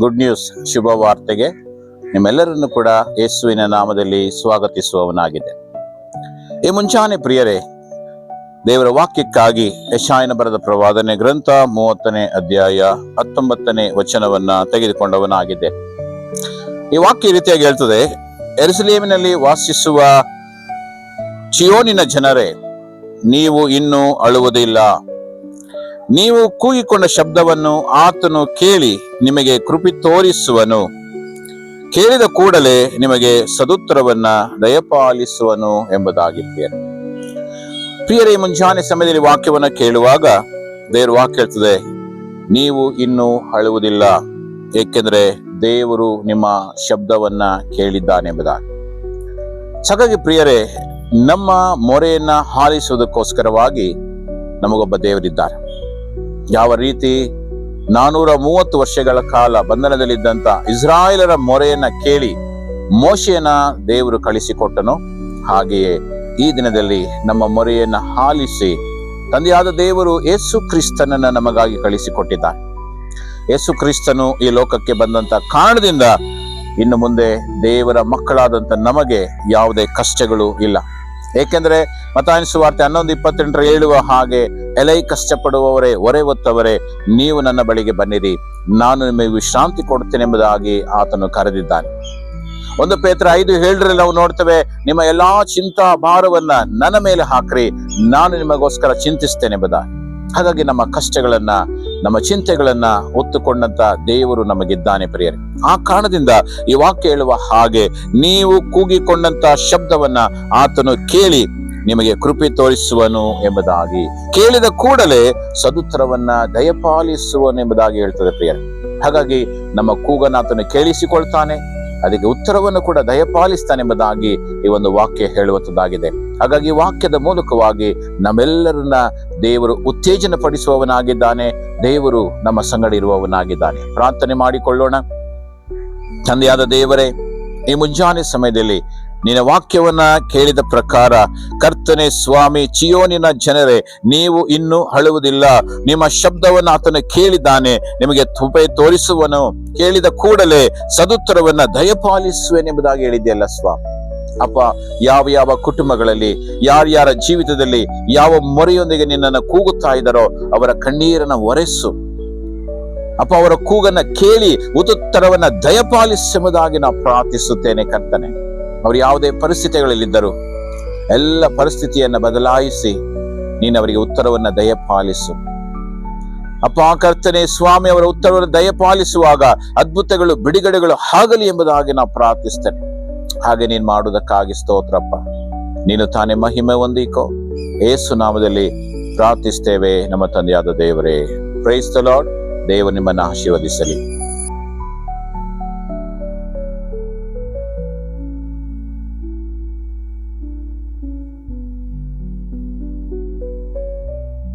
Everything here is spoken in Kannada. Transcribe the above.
ಗುಡ್ ನ್ಯೂಸ್ ಶುಭ ವಾರ್ತೆಗೆ. ನಿಮ್ಮೆಲ್ಲರನ್ನು ಕೂಡ ಯೇಸುವಿನ ನಾಮದಲ್ಲಿ ಸ್ವಾಗತಿಸುವವನಾಗಿದೆ. ಈ ಮುಂಚಾನೆ ಪ್ರಿಯರೇ, ದೇವರ ವಾಕ್ಯಕ್ಕಾಗಿ ಯಶಾಯನ ಬರದ ಪ್ರವಾದನೆ ಗ್ರಂಥ ಮೂವತ್ತನೇ ಅಧ್ಯಾಯ ಹತ್ತೊಂಬತ್ತನೇ ವಚನವನ್ನ ತೆಗೆದುಕೊಂಡವನಾಗಿದೆ. ಈ ವಾಕ್ಯ ಈ ರೀತಿಯಾಗಿ ಹೇಳ್ತದೆ ಎರುಸಲೇಮಿನಲ್ಲಿ ವಾಸಿಸುವ ಚಿಯೋನಿನ ಜನರೇ, ನೀವು ಇನ್ನೂ ಅಳುವುದಿಲ್ಲ. ನೀವು ಕೂಗಿಕೊಂಡ ಶಬ್ದವನ್ನು ಆತನು ಕೇಳಿ ನಿಮಗೆ ಕೃಪಿ ತೋರಿಸುವನು. ಕೇಳಿದ ಕೂಡಲೇ ನಿಮಗೆ ಸದುತ್ತರವನ್ನ ದಯಪಾಲಿಸುವನು ಎಂಬುದಾಗಿ ಪ್ರಿಯರೇ ಪ್ರಿಯರೇ ಮುಂಜಾನೆ ಸಮಯದಲ್ಲಿ ವಾಕ್ಯವನ್ನು ಕೇಳುವಾಗ ದೇವರು ವಾಕ್ಯ ಹೇಳ್ತದೆ, ನೀವು ಇನ್ನೂ ಅಳುವುದಿಲ್ಲ, ಏಕೆಂದರೆ ದೇವರು ನಿಮ್ಮ ಶಬ್ದವನ್ನ ಕೇಳಿದ್ದಾನೆ ಎಂಬುದಾಗಿ. ಹಾಗಾಗಿ ಪ್ರಿಯರೇ, ನಮ್ಮ ಮೊರೆಯನ್ನ ಹಾಲಿಸುವುದಕ್ಕೋಸ್ಕರವಾಗಿ ನಮಗೊಬ್ಬ ದೇವರಿದ್ದಾರೆ. ಯಾವ ರೀತಿ ನಾನೂರ ಮೂವತ್ತು ವರ್ಷಗಳ ಕಾಲ ಬಂಧನದಲ್ಲಿದ್ದಂತ ಇಸ್ರಾಯೇಲರ ಮೊರೆಯನ್ನ ಕೇಳಿ ಮೋಶೆಯನ್ನ ದೇವರು ಕಳಿಸಿಕೊಟ್ಟನು. ಹಾಗೆಯೇ ಈ ದಿನದಲ್ಲಿ ನಮ್ಮ ಮೊರೆಯನ್ನ ಹಾಲಿಸಿ ತಂದೆಯಾದ ದೇವರು ಯೇಸು ಕ್ರಿಸ್ತನನ್ನ ನಮಗಾಗಿ ಕಳಿಸಿಕೊಟ್ಟಿದ್ದಾನೆ. ಯೇಸು ಕ್ರಿಸ್ತನು ಈ ಲೋಕಕ್ಕೆ ಬಂದಂತ ಕಾರಣದಿಂದ ಇನ್ನು ಮುಂದೆ ದೇವರ ಮಕ್ಕಳಾದಂತ ನಮಗೆ ಯಾವುದೇ ಕಷ್ಟಗಳು ಇಲ್ಲ. ಏಕೆಂದ್ರೆ ಮತಾನಿಸುವಾರ್ತೆ ಹನ್ನೊಂದು ಇಪ್ಪತ್ತೆಂಟರ ಹೇಳುವ ಹಾಗೆ, ಎಲೈ ಕಷ್ಟಪಡುವವರೇ, ಹೊರೆ ಹೊತ್ತವರೇ, ನೀವು ನನ್ನ ಬಳಿಗೆ ಬನ್ನಿರಿ. ನಾನು ನಿಮಗೆ ವಿಶ್ರಾಂತಿ ಕೊಡುತ್ತೇನೆ ಎಂಬುದಾಗಿ ಆತನು ಕರೆದಿದ್ದಾನೆ. ಒಂದು ಪೇತ್ರ ಐದು ಹೇಳ್ರೆ ನಾವು ನೋಡ್ತೇವೆ, ನಿಮ್ಮ ಎಲ್ಲಾ ಚಿಂತಾ ಭಾರವನ್ನ ನನ್ನ ಮೇಲೆ ಹಾಕ್ರಿ, ನಾನು ನಿಮಗೋಸ್ಕರ ಚಿಂತಿಸ್ತೇನೆ ಎಂಬುದಾಗಿ. ಹಾಗಾಗಿ ನಮ್ಮ ಕಷ್ಟಗಳನ್ನ ನಮ್ಮ ಚಿಂತೆಗಳನ್ನ ಹೊತ್ತುಕೊಂಡಂತ ದೇವರು ನಮಗಿದ್ದಾನೆ ಪ್ರಿಯರೇ. ಆ ಕಾರಣದಿಂದ ಈ ವಾಕ್ಯ ಹೇಳುವ ಹಾಗೆ ನೀವು ಕೂಗಿಕೊಂಡಂತ ಶಬ್ದವನ್ನ ಆತನು ಕೇಳಿ ನಿಮಗೆ ಕೃಪೆ ತೋರಿಸುವನು ಎಂಬುದಾಗಿ. ಕೇಳಿದ ಕೂಡಲೇ ಸದುತ್ತರವನ್ನ ದಯಪಾಲಿಸುವನು ಎಂಬುದಾಗಿ ಹೇಳ್ತದೆ ಪ್ರಿಯರೇ. ಹಾಗಾಗಿ ನಮ್ಮ ಕೂಗನಾತನು ಕೇಳಿಸಿಕೊಳ್ತಾನೆ, ಅದಕ್ಕೆ ಉತ್ತರವನ್ನು ಕೂಡ ದಯಪಾಲಿಸ್ತಾನೆಂಬುದಾಗಿ ಈ ಒಂದು ವಾಕ್ಯ ಹೇಳುವಂತದ್ದಾಗಿದೆ. ಹಾಗಾಗಿ ವಾಕ್ಯದ ಮೂಲಕವಾಗಿ ನಮ್ಮೆಲ್ಲರನ್ನ ದೇವರು ಉತ್ತೇಜನ ಪಡಿಸುವವನಾಗಿದ್ದಾನೆ ದೇವರು ನಮ್ಮ ಸಂಗಡ ಇರುವವನಾಗಿದ್ದಾನೆ. ಪ್ರಾರ್ಥನೆ ಮಾಡಿಕೊಳ್ಳೋಣ. ತಂದೆಯಾದ ದೇವರೇ, ಈ ಮುಂಜಾನೆ ಸಮಯದಲ್ಲಿ ನಿನ್ನ ವಾಕ್ಯವನ್ನ ಕೇಳಿದ ಪ್ರಕಾರ, ಕರ್ತನೆ ಸ್ವಾಮಿ, ಚಿಯೋನಿನ ಜನರೇ, ನೀವು ಇನ್ನೂ ಅಳುವುದಿಲ್ಲ. ನಿಮ್ಮ ಶಬ್ದವನ್ನು ಆತನು ಕೇಳಿದ್ದಾನೆ, ನಿಮಗೆ ತುಪೆ ತೋರಿಸುವನು. ಕೇಳಿದ ಕೂಡಲೇ ಸದುತ್ತರವನ್ನ ದಯಪಾಲಿಸುವೆನೆಂಬುದಾಗಿ ಹೇಳಿದೆಯಲ್ಲ ಸ್ವಾಮಿ. ಅಪ್ಪ, ಯಾವ ಯಾವ ಕುಟುಂಬಗಳಲ್ಲಿ ಯಾರ್ಯಾರ ಜೀವಿತದಲ್ಲಿ, ಯಾವ ಮೊರೆಯೊಂದಿಗೆ ನಿನ್ನನ್ನು ಕೂಗುತ್ತಾ ಇದ್ದಾರೋ ಅವರ ಕಣ್ಣೀರನ್ನ ಒರೆಸು. ಅಪ್ಪ, ಅವರ ಕೂಗನ್ನ ಕೇಳಿ ಉತ್ತರವನ್ನ ದಯಪಾಲಿಸುವುದಾಗಿ ನಾವು ಪ್ರಾರ್ಥಿಸುತ್ತೇನೆ ಕರ್ತನೆ. ಅವರು ಯಾವುದೇ ಪರಿಸ್ಥಿತಿಗಳಲ್ಲಿದ್ದರು ಎಲ್ಲ ಪರಿಸ್ಥಿತಿಯನ್ನ ಬದಲಾಯಿಸಿ ನೀನು ಅವರಿಗೆ ಉತ್ತರವನ್ನ ದಯಪಾಲಿಸು. ಅಪ್ಪ, ಕರ್ತನೆ, ಸ್ವಾಮಿ ಅವರ ಉತ್ತರವನ್ನು ದಯಪಾಲಿಸುವಾಗ ಅದ್ಭುತಗಳು, ಬಿಡುಗಡೆಗಳು ಆಗಲಿ ಎಂಬುದಾಗಿ ನಾವು ಪ್ರಾರ್ಥಿಸ್ತೇನೆ. ಹಾಗೆ ನೀನು ಮಾಡುವುದಕ್ಕಾಗಿ ಸ್ತೋತ್ರಪ್ಪ. ನೀನು ತಾನೇ ಮಹಿಮೆ ಹೊಂದಿಕೋ. ಏಸು ನಾಮದಲ್ಲಿ ಪ್ರಾರ್ಥಿಸ್ತೇವೆ ನಮ್ಮ ತಂದೆಯಾದ ದೇವರೇ. ಪ್ರೈಸ್ ದ ಲಾರ್ಡ್ ದೇವ ನಿಮ್ಮನ್ನು ಆಶೀರ್ವದಿಸಲಿ.